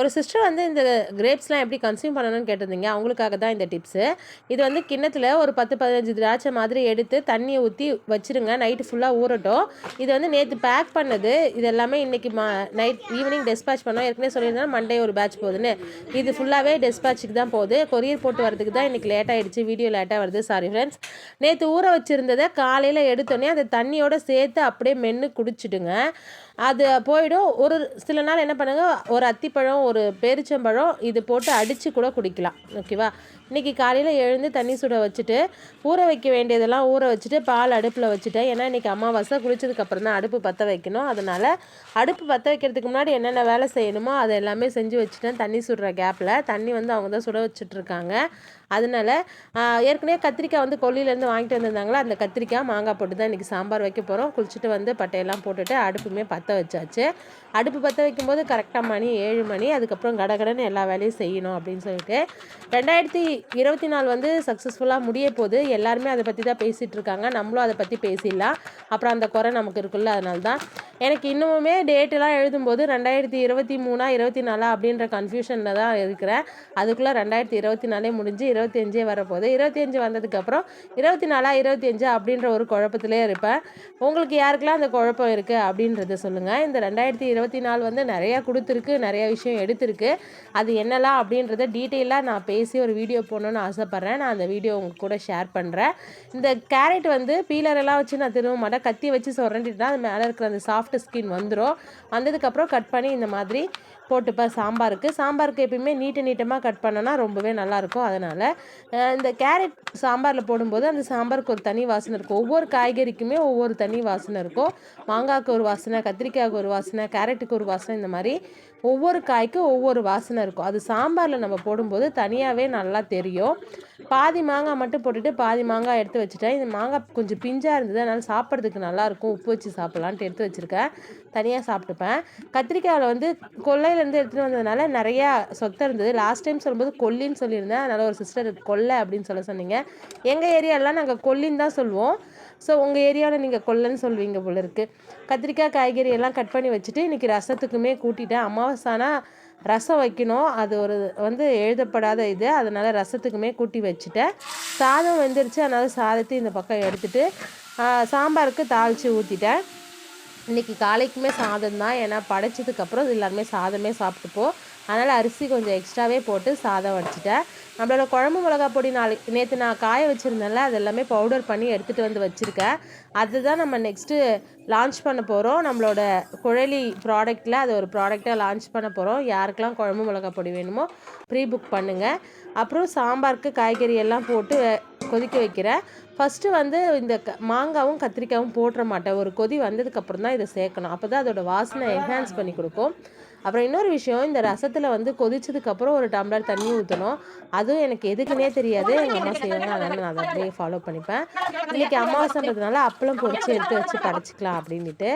ஒரு சிஸ்டர் வந்து இந்த கிரேப்ஸ்லாம் எப்படி கன்சியூம் பண்ணணும்னு கேட்டிருந்தீங்க. அவங்களுக்காக தான் இந்த டிப்ஸு இது வந்து கிண்ணத்தில் ஒரு பத்து பதினஞ்சு திராட்சை மாதிரி எடுத்து தண்ணியை ஊற்றி வச்சுருங்க. நைட்டு ஃபுல்லாக ஊறட்டும். இது வந்து நேற்று பேக் பண்ணது. இது எல்லாமே இன்றைக்கி மா நைட் ஈவினிங் டெஸ்பேச் பண்ணோம். ஏற்கனவே சொல்லியிருந்தேன் மண்டே ஒரு பேட்ச் போகுதுன்னு இது ஃபுல்லாகவே டெஸ்பேச்சுக்கு தான் போகுது. கொரியர் போட்டு வரதுக்கு தான் இன்றைக்கி லேட் ஆகிடுச்சு வீடியோ லேட்டாக வருது. சாரி ஃப்ரெண்ட்ஸ் நேற்று ஊற வச்சுருந்ததை காலையில் எடுத்தோடனே அந்த தண்ணியோடு சேர்த்து அப்படியே மென்று குடிச்சிடுங்க. அது போயிடும். ஒரு சில நாள் என்ன பண்ணுங்க ஒரு அத்திப்பழம் ஒரு பேரிச்சம்பழம் இது போட்டு அடித்து கூட குடிக்கலாம். ஓகேவா? இன்றைக்கி காலையில் எழுந்து தண்ணி சுட வச்சுட்டு ஊற வைக்க வேண்டியதெல்லாம் ஊற வச்சுட்டு பால் அடுப்பில் வச்சுட்டேன் ஏன்னா இன்றைக்கி அமாவாசை குளிச்சதுக்கப்புறம் தான் அடுப்பு பற்ற வைக்கணும். அதனால் அடுப்பு பற்ற வைக்கிறதுக்கு முன்னாடி என்னென்ன வேலை செய்யணுமோ அதை எல்லாமே செஞ்சு வச்சுட்டேன் தண்ணி சுடுற கேப்பில் தண்ணி வந்து அவங்க தான் சுட வச்சுட்ருக்காங்க அதனால ஏற்கனவே கத்திரிக்காய் வந்து கொல்லியிலேருந்து வாங்கிட்டு வந்திருந்தாங்களா? அந்த கத்திரிக்காய் மாங்காய் போட்டு தான் இன்றைக்கி சாம்பார் வைக்க போகிறோம் குளிச்சுட்டு வந்து பட்டையெல்லாம் போட்டுட்டு அடுப்புமே பற்ற வச்சாச்சு. அடுப்பு பற்ற வைக்கும்போது கரெக்டாக மணி ஏழு மணி. அதுக்கப்புறம் கடகடன்னு எல்லா வேலையும் செய்யணும் அப்படின்னு சொல்லிட்டு ரெண்டாயிரத்தி இருபத்தி நாலு வந்து சக்ஸஸ்ஃபுல்லாக முடிய போது எல்லாருமே அதை பற்றி தான் பேசிகிட்டு இருக்காங்க. நம்மளும் அதை பற்றி பேசிடலாம். அப்புறம் அந்த குறை நமக்கு இருக்குல்ல அதனால தான் எனக்கு இன்னுமுமே டேட்டெல்லாம் எழுதும்போது ரெண்டாயிரத்தி இருபத்தி மூணா இருபத்தி நாலா அப்படின்ற கன்ஃபியூஷனில் தான் இருக்கிறேன். அதுக்குள்ளே ரெண்டாயிரத்தி இருபத்தி நாலே முடிஞ்சு இருபத்தி அஞ்சே வரப்போகுது. இருபத்தி அஞ்சு வந்ததுக்கப்புறம் இருபத்தி நாலா இருபத்தி அஞ்சு அப்படின்ற ஒரு குழப்பத்திலே இருப்பேன். உங்களுக்கு யாருக்கெல்லாம் அந்த குழப்பம் இருக்குது அப்படின்றத சொல்லுங்கள் இந்த ரெண்டாயிரத்தி இருபத்தி நாலு வந்து நிறையா கொடுத்துருக்கு நிறையா விஷயம் எடுத்திருக்கு. அது என்னலாம் அப்படின்றத டீட்டெயிலாக நான் பேசி ஒரு வீடியோ போடணுன்னு ஆசைப்பட்றேன். நான் அந்த வீடியோ உங்கள் கூட ஷேர் பண்ணுறேன் இந்த கேரட் வந்து பீலரெல்லாம் வச்சு நான் திரும்ப மாட்டேன். கத்தி வச்சு சொல்கிறேன்ட்டு அது மேலே இருக்கிற அந்த சாஃப்ட் ஸ்கின் வந்துடும் வந்ததுக்கப்புறம் கட் பண்ணி இந்த மாதிரி போட்டுப்பேன் சாம்பாருக்கு. சாம்பாருக்கு எப்பயுமே நீட்டு நீட்டமாக கட் பண்ணோன்னா ரொம்பவே நல்லாயிருக்கும் அதனால் இந்த கேரட் சாம்பாரில் போடும்போது அந்த சாம்பாருக்கு ஒரு தனி வாசனை இருக்கும். ஒவ்வொரு காய்கறிக்குமே ஒவ்வொரு தனி வாசனை இருக்கும். மாங்காய்க்கு ஒரு வாசனை கத்திரிக்காய்க்கு ஒரு வாசனை கேரட்டுக்கு ஒரு வாசனை இந்த மாதிரி ஒவ்வொரு காய்க்கும் ஒவ்வொரு வாசனை இருக்கும். அது சாம்பாரில் நம்ம போடும்போது தனியாகவே நல்லா தெரியும். பாதி மாங்காய் மட்டும் போட்டுட்டு பாதி மாங்காய் எடுத்து வச்சுட்டேன். இந்த மாங்காய் கொஞ்சம் பிஞ்சாக இருந்தது. அதனால் சாப்பிட்றதுக்கு நல்லாயிருக்கும் உப்பு வச்சு சாப்பிட்லான்ட்டு எடுத்து வச்சுருக்கேன். தனியாக சாப்பிட்டுப்பேன். கத்திரிக்காயில் வந்து கொல்லையிலேருந்து எடுத்துகிட்டு வந்ததுனால நிறையா சொத்தை இருந்தது. லாஸ்ட் டைம் சொல்லும்போது கொல்லின்னு சொல்லியிருந்தேன். அதனால் ஒரு சிஸ்டர் கொல்லை அப்படின்னு சொல்ல சொன்னீங்க. எங்கள் ஏரியாலாம் நாங்கள் கொல்லின்னு தான் சொல்லுவோம். ஸோ உங்கள் ஏரியாவில் நீங்கள் கொல்லைன்னு சொல்லுவீங்க போல இருக்குது கத்திரிக்காய் காய்கறி எல்லாம் கட் பண்ணி வச்சுட்டு இன்றைக்கி ரசத்துக்குமே கூட்டிட்டேன். அமாவாசானா ரசம் வைக்கணும். அது ஒரு வந்து எழுதப்படாத இது. அதனால் ரசத்துக்குமே கூட்டி வச்சுட்டேன். சாதம் வெந்துருச்சு. அதனால் சாதத்தை இந்த பக்கம் எடுத்துகிட்டு சாம்பாருக்கு தாளித்து ஊற்றிட்டேன் இன்றைக்கி காலைக்குமே சாதம் தான். ஏன்னா படைச்சதுக்கப்புறம் எல்லாருமே சாதமே சாப்பிட்டுப்போம். அதனால் அரிசி கொஞ்சம் எக்ஸ்ட்ராவே போட்டு சாதம் வடிச்சிட்டேன். நம்மளோட குழம்பு மிளகா பொடி நாளைக்கு நேற்று நான் காய வச்சுருந்தேன்ல அது எல்லாமே பவுடர் பண்ணி எடுத்துகிட்டு வந்து வச்சுருக்கேன். அதுதான் நம்ம நெக்ஸ்ட்டு லான்ச் பண்ண போகிறோம் நம்மளோட குழலி ப்ராடக்ட்டில் அது ஒரு ப்ராடக்டாக லான்ச் பண்ண போகிறோம் யாருக்கெல்லாம் குழம்பு மிளகா பொடி வேணுமோ ப்ரீ புக் பண்ணுங்கள் அப்புறம் சாம்பாருக்கு காய்கறி எல்லாம் போட்டு கொதிக்க வைக்கிறேன். ஃபஸ்ட்டு வந்து இந்த க மாங்காவும் கத்திரிக்காயும் போட்டுற மாட்டேன். ஒரு கொதி வந்ததுக்கப்புறம் தான் இதை சேர்க்கணும். அப்போ தான் அதோடய வாசனை என்ஹான்ஸ் பண்ணி கொடுக்கும். அப்புறம் இன்னொரு விஷயம் இந்த ரசத்தில் வந்து கொதிச்சதுக்கப்புறம் ஒரு டம்ளர் தண்ணி ஊற்றணும் அதுவும் எனக்கு எதுக்குன்னே தெரியாது. எங்கள் அம்மா செய்வாங்க அதனால் நான் அதை அப்படியே ஃபாலோ பண்ணிப்பேன். இன்றைக்கி அமாவாசைன்றதுனால அப்பளம் பொறிச்சு எடுத்து வச்சு படைச்சிக்கலாம் அப்படின்ட்டு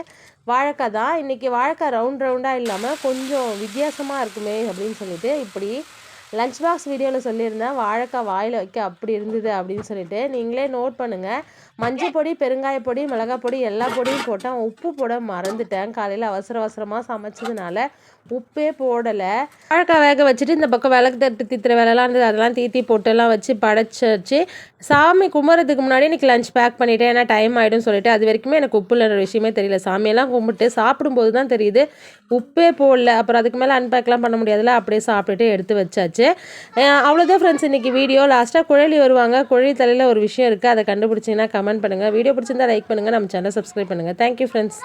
வாழைக்காய் தான். இன்றைக்கி வாழைக்காய் ரவுண்ட் ரவுண்டாக இல்லாமல் கொஞ்சம் வித்தியாசமாக இருக்குமே அப்படின்னு சொல்லிட்டு இப்படி லஞ்ச் பாக்ஸ் வீடியோவில் சொல்லியிருந்தேன். வாழைக்காய் வாயில் வைக்க அப்படி இருந்தது அப்படின்னு சொல்லிட்டு. நீங்களே நோட் பண்ணுங்கள் மஞ்சள் பொடி பெருங்காய பொடி மிளகாய் பொடி எல்லா பொடியும் போட்டேன் உப்பு போட மறந்துட்டேன். காலையில் அவசர அவசரமாக சமைச்சதுனால உப்பே போடலை. வாழைக்காய் வேக வச்சுட்டு இந்த பக்கம் விளக்கு தட்டு தீத்துற வேலைலாம் இருந்தது. அதெல்லாம் தீத்தி போட்டெல்லாம் வச்சு படைச்சி வச்சு சாமி கும்பிட்றதுக்கு முன்னாடி இன்றைக்கி லஞ்ச் பேக் பண்ணிவிட்டேன் ஏன்னா டைம் ஆகிடும் சொல்லிட்டு அது வரைக்குமே எனக்கு உப்பு இல்லைன்ற விஷயமே தெரியல. சாமியெல்லாம் கும்பிட்டு சாப்பிடும்போது தான் தெரியுது. உப்பே போடல. அப்புறம் அதுக்கு மேலே அன்பேக்லாம் பண்ண முடியாதுல்ல. அப்படியே சாப்பிட்டுட்டு எடுத்து வச்சாச்சு. அவ்வளோதான் ஃப்ரெண்ட்ஸ் இன்றைக்கி வீடியோ லாஸ்ட்டாக குழலி வருவாங்க. குழலி தலையில் ஒரு விஷயம் இருக்குது அதை கண்டுபிடிச்சிங்கன்னா கமெண்ட் பண்ணுங்கள் வீடியோ பிடிச்சிருந்தா லைக் பண்ணுங்கள் நம்ம சேனல் சப்ஸ்கிரைப் பண்ணுங்கள் தேங்க்யூ ஃப்ரெண்ட்ஸ்